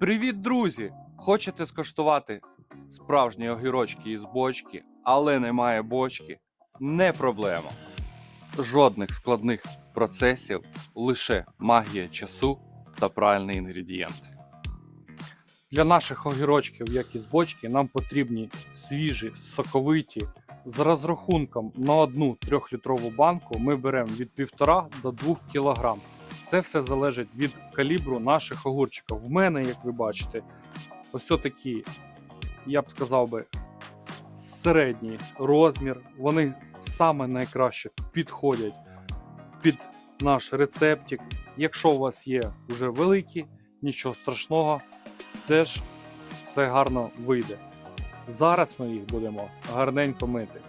Привіт, друзі! Хочете скоштувати справжні огірочки із бочки, але немає бочки? Не проблема. Жодних складних процесів, лише магія часу та правильні інгредієнти. Для наших огірочків, як і з бочки, нам потрібні свіжі, соковиті. З розрахунком на одну трьохлітрову банку ми беремо від 1,5 до 2 кг. Це все залежить від калібру наших огурчиків. В мене, як ви бачите, ось такий, я б сказав би, середній розмір. Вони саме найкраще підходять під наш рецептик. Якщо у вас є вже великі, нічого страшного, теж все гарно вийде. Зараз ми їх будемо гарненько мити.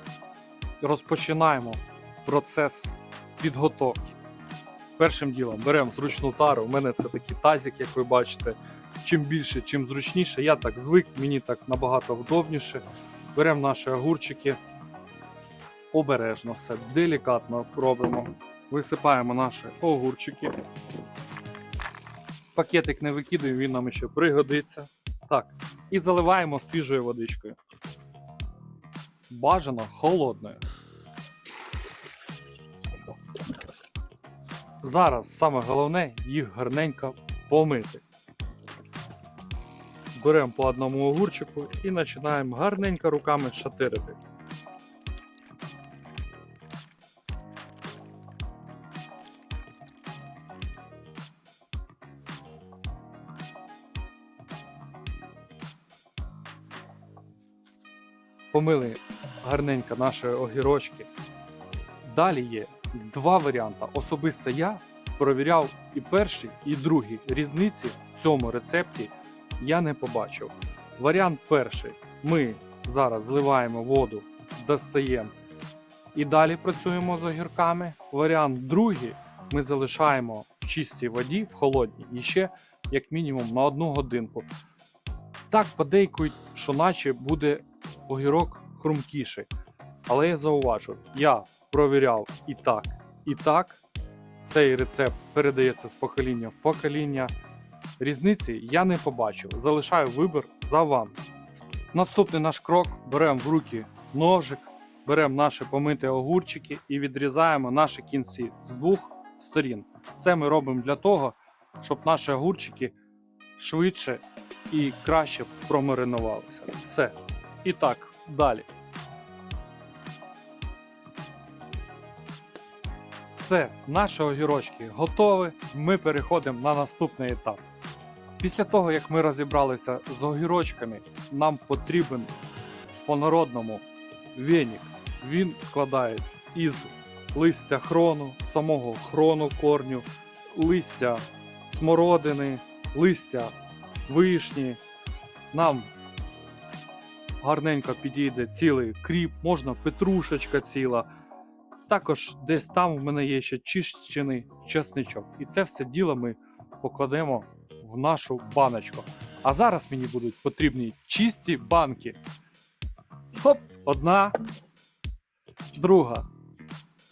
Розпочинаємо процес підготовки. Першим ділом беремо зручну тару. У мене це такий тазик, як ви бачите. Чим більше, чим зручніше. Я так звик, мені так набагато вдобніше. Беремо наші огурчики. Обережно все, делікатно робимо. Висипаємо наші огурчики. Пакетик не викидаємо, він нам ще пригодиться. Так, і заливаємо свіжою водичкою. Бажано холодною. Зараз саме головне їх гарненько помити. Беремо по одному огурчику і починаємо гарненько руками шатирити. Помили гарненько наші огірочки. Далі є два варіанти. Особисто я провіряв і перший, і другий. Різниці в цьому рецепті я не побачив. Варіант перший. Ми зараз зливаємо воду, достаємо і далі працюємо з огірками. Варіант другий. Ми залишаємо в чистій воді, в холодній, і ще як мінімум на одну годинку. Так подейкують, що наче буде огірок хрумкіший. Але я зауважу, я провіряв і так, і так. Цей рецепт передається з покоління в покоління. Різниці я не побачив. Залишаю вибір за вами. Наступний наш крок: беремо в руки ножик, беремо наші помиті огурчики і відрізаємо наші кінці з двох сторін. Це ми робимо для того, щоб наші огурчики швидше і краще промаринувалися. Все. І так, далі. Все, наші огірочки готові. Ми переходимо на наступний етап. Після того, як ми розібралися з огірочками, нам потрібен по-народному венік. Він складається із листя хрону, самого хрону корню, листя смородини, листя вишні. Нам гарненько підійде цілий кріп, можна петрушечка ціла. Також десь там в мене є ще чищений чесничок. І це все діло ми покладемо в нашу баночку. А зараз мені будуть потрібні чисті банки. Хоп, одна, друга.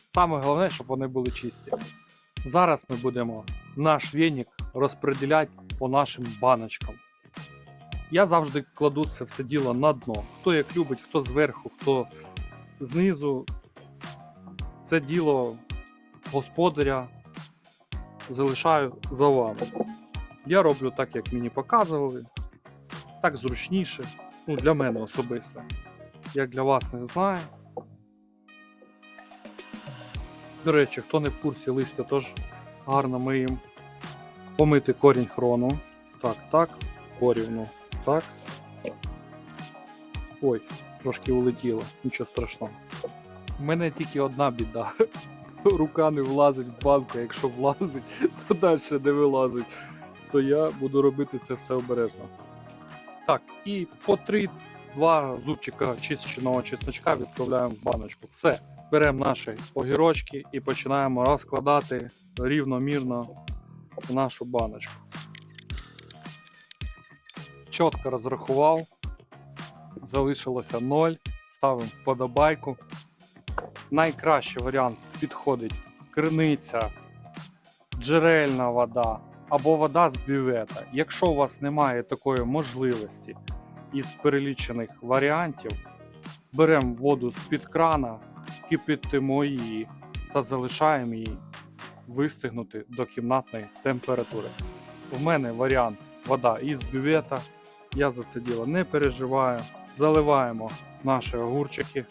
Саме головне, щоб вони були чисті. Зараз ми будемо наш веник розподіляти по нашим баночкам. Я завжди кладу це все діло на дно. Хто як любить, хто зверху, хто знизу. Це діло господаря залишаю за вами. Я роблю так, як мені показували. Так зручніше. Ну, для мене особисто. Як для вас не знаю. До речі, хто не в курсі листя, теж гарно миємо. Помити корінь хрону. Так, так, корівну. Так. Ой, трошки улетіло, нічого страшного. У мене тільки одна біда. Рука не влазить в банку, якщо влазить, то далі не вилазить. То я буду робити це все обережно. Так, і по 3-2 зубчика чищеного чесночка відправляємо в баночку. Все. Беремо наші огірочки і починаємо розкладати рівномірно в нашу баночку. Чітко розрахував. Залишилося 0. Ставимо вподобайку найкращий варіант підходить криниця, джерельна вода, або вода з бювета. Якщо у вас немає такої можливості із перелічених варіантів, беремо воду з-під крана, кипятимо її та залишаємо її вистигнути до кімнатної температури. В мене варіант вода із бювета. Я за це діло не переживаю. Заливаємо наші огурчики.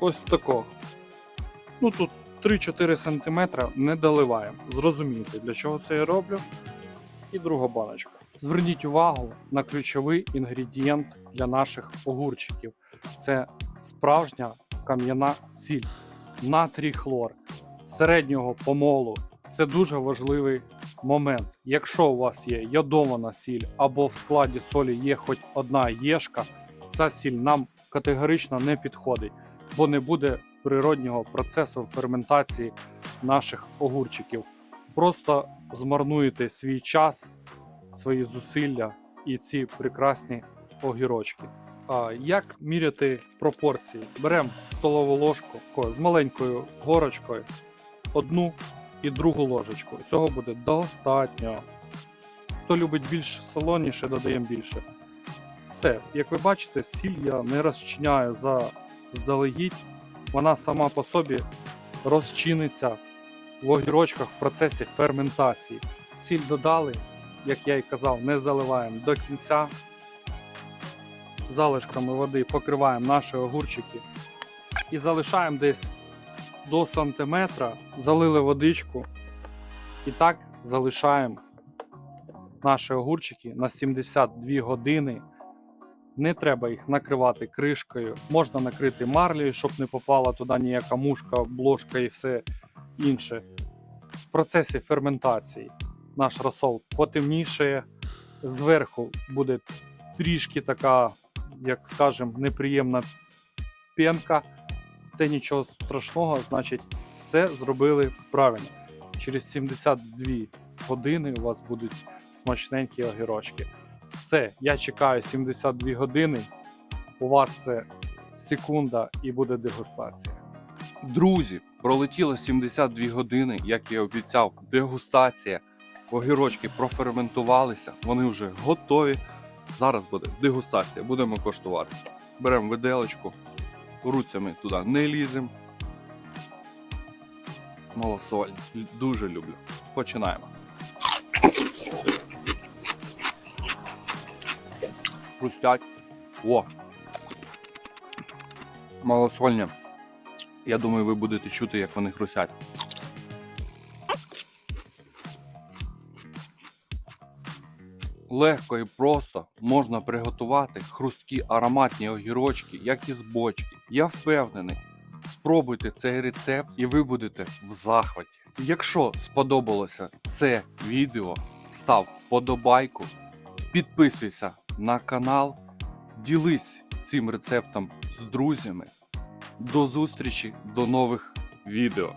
Ось тако. Ну тут 3-4 см не доливаємо. Зрозумієте, для чого це я роблю. І друга баночка. Зверніть увагу на ключовий інгредієнт для наших огурчиків. Це справжня кам'яна сіль, натрій хлор середнього помолу. Це дуже важливий момент. Якщо у вас є йодована сіль або в складі солі є хоч одна єшка, ця сіль нам категорично не підходить, бо не буде природнього процесу ферментації наших огурчиків. Просто змарнуєте свій час, свої зусилля і ці прекрасні огірочки. А як міряти пропорції? Беремо столову ложку з маленькою горочкою, одну і другу ложечку. Цього буде достатньо. Хто любить більш солоніше, додаємо більше. Все, як ви бачите, сіль я не розчиняю заздалегідь. Вона сама по собі розчиниться в огірочках в процесі ферментації. Сіль додали, як я і казав, не заливаємо до кінця. Залишками води покриваємо наші огурчики і залишаємо десь до сантиметра, залили водичку і так залишаємо наші огурчики на 72 години. Не треба їх накривати кришкою. Можна накрити марлею, щоб не попала туди ніяка мушка, блошка і все інше. В процесі ферментації наш розсол потемнішає, зверху буде трішки така, як скажемо, неприємна пенка. Це нічого страшного, значить, все зробили правильно. Через 72 години у вас будуть смачненькі огірочки. Все, я чекаю 72 години. У вас це секунда і буде дегустація. Друзі, пролетіло 72 години, як я обіцяв, дегустація. Огірочки проферментувалися, вони вже готові. Зараз буде дегустація, будемо коштувати. Беремо виделочку, руцями туди не ліземо. Малосоль, дуже люблю. Починаємо. Хрустять. О! Малосольня. Я думаю, ви будете чути, як вони хрустять. Легко і просто можна приготувати хрусткі ароматні огірочки, як із бочки. Я впевнений, спробуйте цей рецепт і ви будете в захваті. Якщо сподобалося це відео, став вподобайку, підписуйся на канал, ділись цим рецептом з друзями. До зустрічі, до нових відео.